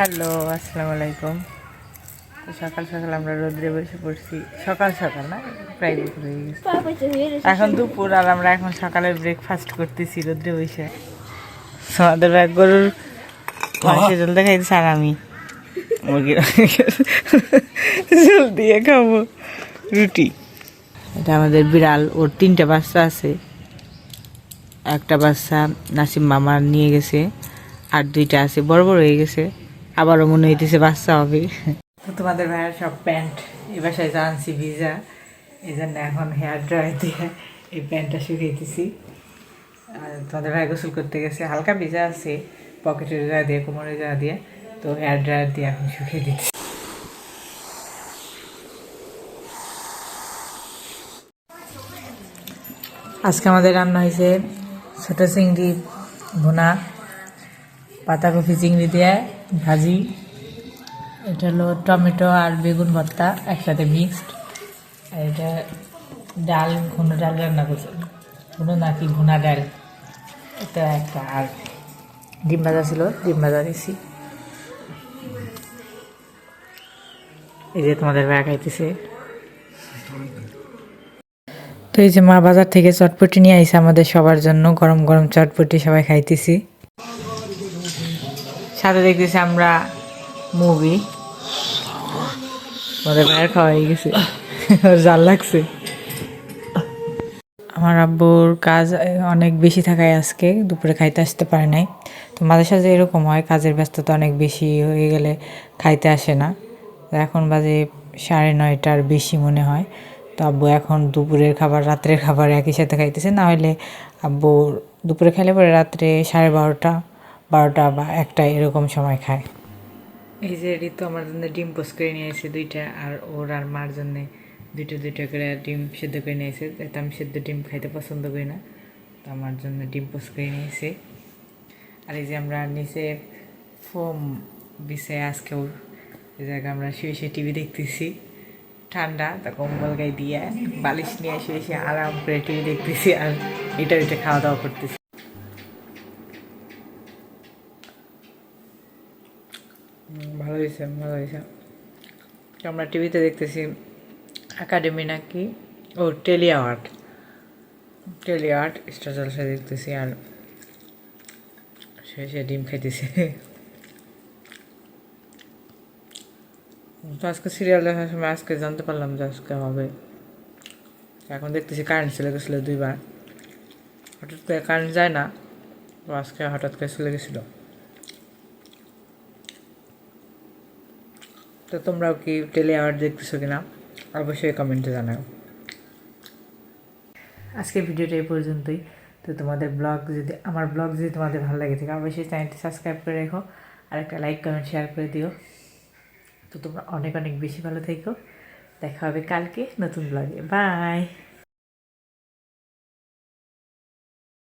Hello আসসালামু আলাইকুম। তো সকাল সকাল আমরা রোদ্রে বসে পড়ছি। সকাল সকাল না? প্রায় দুপুর হয়ে গেছে। এখন দুপুর আর আমরা এখন সকালের ব্রেকফাস্ট করতেছি রোদ্রে বসে। আমাদের এক গরুর মাংসের জল দেখাই আর আমি মুরগির জল দিয়ে খাব রুটি। এটা আমাদের বিড়াল ওর তিনটা বাচ্চা আছে। একটা বাচ্চা নাসিম মামা নিয়ে গেছে আর দুইটা আছে বড় বড় হয়ে গেছে। আবারও মনে হইতেছে বাচ্চা হবে। তো তোমাদের ভাইয়ের সব প্যান্ট, এ বাসায় জানছি ভিজা এই জন্য এখন হেয়ার ড্রায়ার দিয়ে এই প্যান্টটা শুকিয়েতেছি আর তোমাদের ভাই গোসল করতে গেছে, হালকা ভিজা আছে, পকেটের যা দিয়ে কোমরে যা দিয়ে, তো হেয়ার ড্রায়ার দিয়ে এখন শুকিয়ে দিচ্ছি আজকে আমাদের রান্না হয়েছে ছোটো চিংড়ি ভুনা, পাতাকপি চিংড়ি দিয়ে ভাজি, এটা হলো টমেটো আর বেগুন ভর্তা একসাথে মিক্সড আর এটা ডাল, ঘন ডাল রান্না করছে। ঘন নাকি ঘুনা ডাল? এটা একটা আর ডিম ভাজা ছিল, ডিম ভাজা দিছি। এই যে তোমাদের ব্যাগ খাইতেছে। তো এই যে মা বাজার থেকে চটপটি নিয়ে আইসে আমাদের সবার জন্য। গরম গরম চটপটি সবাই খাইতেছি। সাথে দেখতেছি আমরা মুভি আমাদের ভাইয়ের খাওয়া হয়ে গেছে। ওর জাল লাগছে। আমার আব্বুর কাজ অনেক বেশি থাকায় আজকে, দুপুরে খাইতে আসতে পারে নাই। তো মাঝে সাঝে এরকম হয়, কাজের ব্যস্ততা অনেক বেশি হয়ে গেলে খাইতে আসে না। এখন বাজে সাড়ে নয়টার বেশি মনে হয়। তো আব্বু এখন দুপুরের খাবার, রাত্রের খাবার একই সাথে খাইতেছে। না হলে আব্বু দুপুরে খাইলে পরে রাত্রে সাড়ে বারোটা বারোটা বা একটা এরকম সময় খায়। এই যে ঋতু আমার জন্য ডিম পোস্ট করে নিয়ে এসে দুইটা, আর ওর আর মার জন্য দুইটা দুইটা করে ডিম সেদ্ধ করে নিয়ে এসে আমি সেদ্ধ ডিম খাইতে পছন্দ করি না, তো আমার জন্য ডিম পোস্ট করে নিয়ে এসে আর এই যে আমরা নিচে ফোম বিছে আজকে ওর, এই জায়গায় আমরা শুয়ে শুয়ে টিভি দেখতেছি। ঠান্ডা, তা কম্বল গায়ে দিয়ে বালিশ নিয়ে শুয়ে শুয়ে আরাম করে টিভি দেখতেছি, আর এটা ওইটা খাওয়া দাওয়া করতেছি। ভালো হয়েছে ভালো হয়েছে। আমরা টিভিতে দেখতেছি একাডেমি নাকি? ও tele art tele art star Jalsha দেখতেছি আর সে সে ডিম খাইতেছে। তো আজকে সিরিয়াল দেখার সময় আজকে জানতে পারলাম যে আজকে হবে। এখন দেখতেছি কারেন্ট চলে গেছিল দুইবার। হঠাৎ করে কারেন্ট যায় না, তো আজকে হঠাৎ করে চলে গেছিল। তো তোমরাও কি টেলি আওয়ার দেখতেছো কিনা, অবশ্যই কমেন্টে জানাও। আজকের ভিডিওটা এই পর্যন্তই। তো তোমাদের ব্লগ যদি, আমার ব্লগ যদি তোমাদের ভালো লাগে থাকে, অবশ্যই চ্যানেলটি সাবস্ক্রাইব করে রেখো, আর একটা লাইক কমেন্ট শেয়ার করে দিও। তো তোমরা অনেক অনেক বেশি ভালো থেকো। দেখা হবে কালকে নতুন ব্লগে বাই